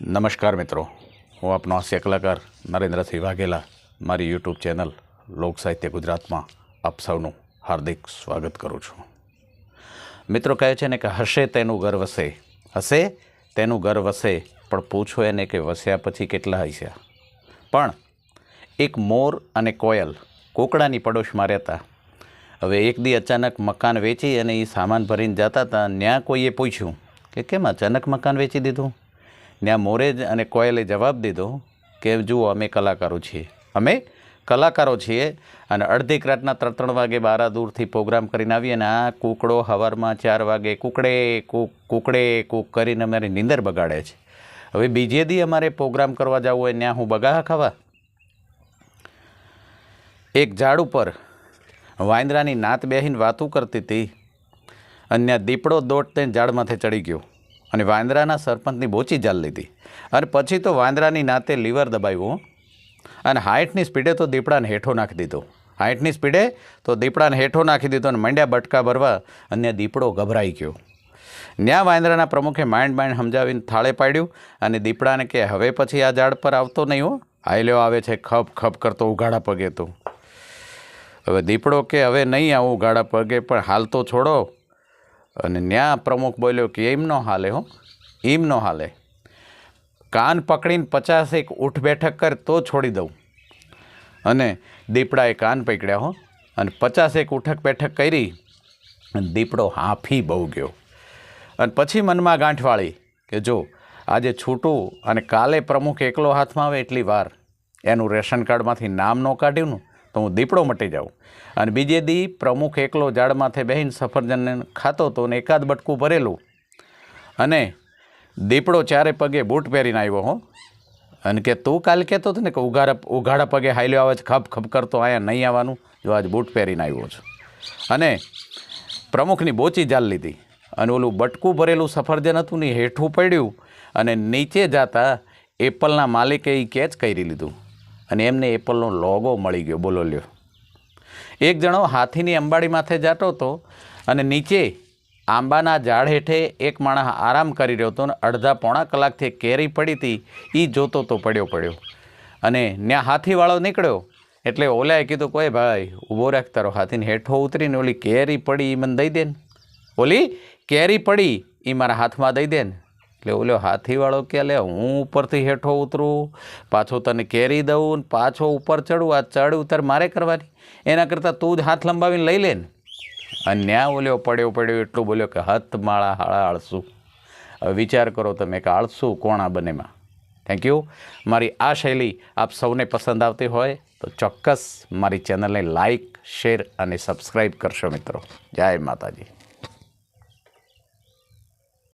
નમસ્કાર મિત્રો. હું આપનો હાસ્ય કલાકાર નરેન્દ્રસિંહ વાઘેલા. મારી યુટ્યુબ ચેનલ લોક સાહિત્ય ગુજરાતમાં આપ સૌનું હાર્દિક સ્વાગત કરું છું. મિત્રો કહે છે ને કે હશે તેનું ઘર વસે. હશે તેનું ઘર વસે, પણ પૂછો એને કે વસ્યા પછી કેટલા હસ્યા. પણ એક મોર અને કોયલ કોકડાની પડોશમાં રહેતા. હવે એક દી અચાનક મકાન વેચી અને એ સામાન ભરીને જતા હતા ત્યાં કોઈએ પૂછ્યું કે કેમ અચાનક મકાન વેચી દીધું? ત્યાં મોરે અને કોયલે જવાબ દીધો કે જુઓ, અમે કલાકારો છીએ. અમે કલાકારો છીએ અને અડધી રાતના ત્રણ ત્રણ વાગે બારા દૂરથી પ્રોગ્રામ કરીને આવીએ અને આ કૂકડો હવારમાં ચાર વાગે કૂકડે, કૂક કૂકડે, કૂક કરીને અમારી નીંદર બગાડે છે. હવે બીજે દી અમારે પ્રોગ્રામ કરવા જવું હોય ત્યાં હું બગા ખાવા? એક ઝાડ ઉપર વાંદરાની નાત બેહીને વાતું કરતી હતી અને દીપડો દોડતે ઝાડમાંથી ચડી ગયો. અને વાંદરાના સરપંચની બોચી જાલ લીધી. અને પછી તો વાંદરાની નાતે લીવર દબાવ્યું. અને હાઇટની સ્પીડે તો દીપડાને હેઠો નાખી દીધો. હાઇટની સ્પીડે તો દીપડાને હેઠો નાખી દીધો અને મંડ્યા બટકા ભરવા અને દીપડો ગભરાઈ ગયો. ન્યા વાંદરાના પ્રમુખે માઇન્ડ માઇન્ડ સમજાવીને થાળે પાડ્યું. અને દીપડાને કે, હવે પછી આ ઝાડ પર આવતો નહીં હો. આયલ્યો આવે છે, ખપ ખપ કરતો ઉઘાડા પગે તો. હવે દીપડો કે, હવે નહીં આવું ઉઘાડા પગે, પણ હાલ તો છોડો. અને ન્યા પ્રમુખ બોલ્યો કે એમ ન હાલે હો, એમ ન હાલે. કાન પકડીને પચાસ એક ઉઠ બેઠક કર તો છોડી દઉં. અને દીપડાએ કાન પકડ્યા હો, અને પચાસ એક ઉઠક બેઠક કરી, અને દીપડો હાંફી બહુ ગયો. અને પછી મનમાં ગાંઠ વાળી કે જો, આજે છૂટું અને કાલે પ્રમુખ એકલો હાથમાં આવે એટલી વાર. એનું રેશન કાર્ડમાંથી નામ ન કાઢ્યું ને? તો હું દીપડો મટી જાઉં. અને બીજે દી પ્રમુખ એકલો ઝાડમાંથી બેહીને સફરજનને ખાતો હતો ને એકાદ બટકું ભરેલું. અને દીપડો ચારે પગે બૂટ પહેરીને આવ્યો હો. અને કે તું કાલ કહેતો હતો ને કે ઉઘાડા ઉઘાડા પગે હાલ્યો આવે છે, ખપ ખપ કરતો અહીંયા નહીં આવવાનું, જો આજ બૂટ પહેરીને આવ્યો છું. અને પ્રમુખની બોચી જાલ લીધી. અને ઓલું બટકું ભરેલું સફરજન હતું ને હેઠું પડ્યું. અને નીચે જતા એપલના માલિકે એ કેચ કરી લીધું. અને એમને એપલનો લોગો મળી ગયો. બોલો લ્યો. એક જણો હાથીની અંબાડી માથે જાતો હતો અને નીચે આંબાના ઝાડ હેઠે એક માણસ આરામ કરી રહ્યો હતો અને અડધા પોણા કલાકથી કેરી પડી હતી. એ જોતો તો પડ્યો પડ્યો. અને ત્યાં હાથીવાળો નીકળ્યો. એટલે ઓલાએ કીધું, કોઈ ભાઈ, ઊભો રાખ તારો હાથીને હેઠો ઉતરીને. ઓલી કેરી પડી એ મને દઈ દે ને ઓલી? કેરી પડી એ મારા હાથમાં દઈ દે ને એટલે ઓલો હાથીવાળો કે લે, હું ઉપરથી હેઠો ઉતરું, પાછો તને કેરી દઉં, પાછો ઉપર ચડું, આ ચડ ઉતર મારે કરવાની? એના કરતાં તું જ હાથ લંબાવીને લઈ લે ને. અને ન્યા ઓલ્યો પડ્યો પડ્યો એટલું બોલ્યો કે, હથ માળા હાળા આળસું. હવે વિચાર કરો તમે કે, આળસું કોણ બંનેમાં? થેન્ક યુ મારી આ શૈલી આપ સૌને પસંદ આવતી હોય તો ચોક્કસ મારી ચેનલને લાઈક, શેર અને સબસ્ક્રાઈબ કરશો મિત્રો. જય માતાજી.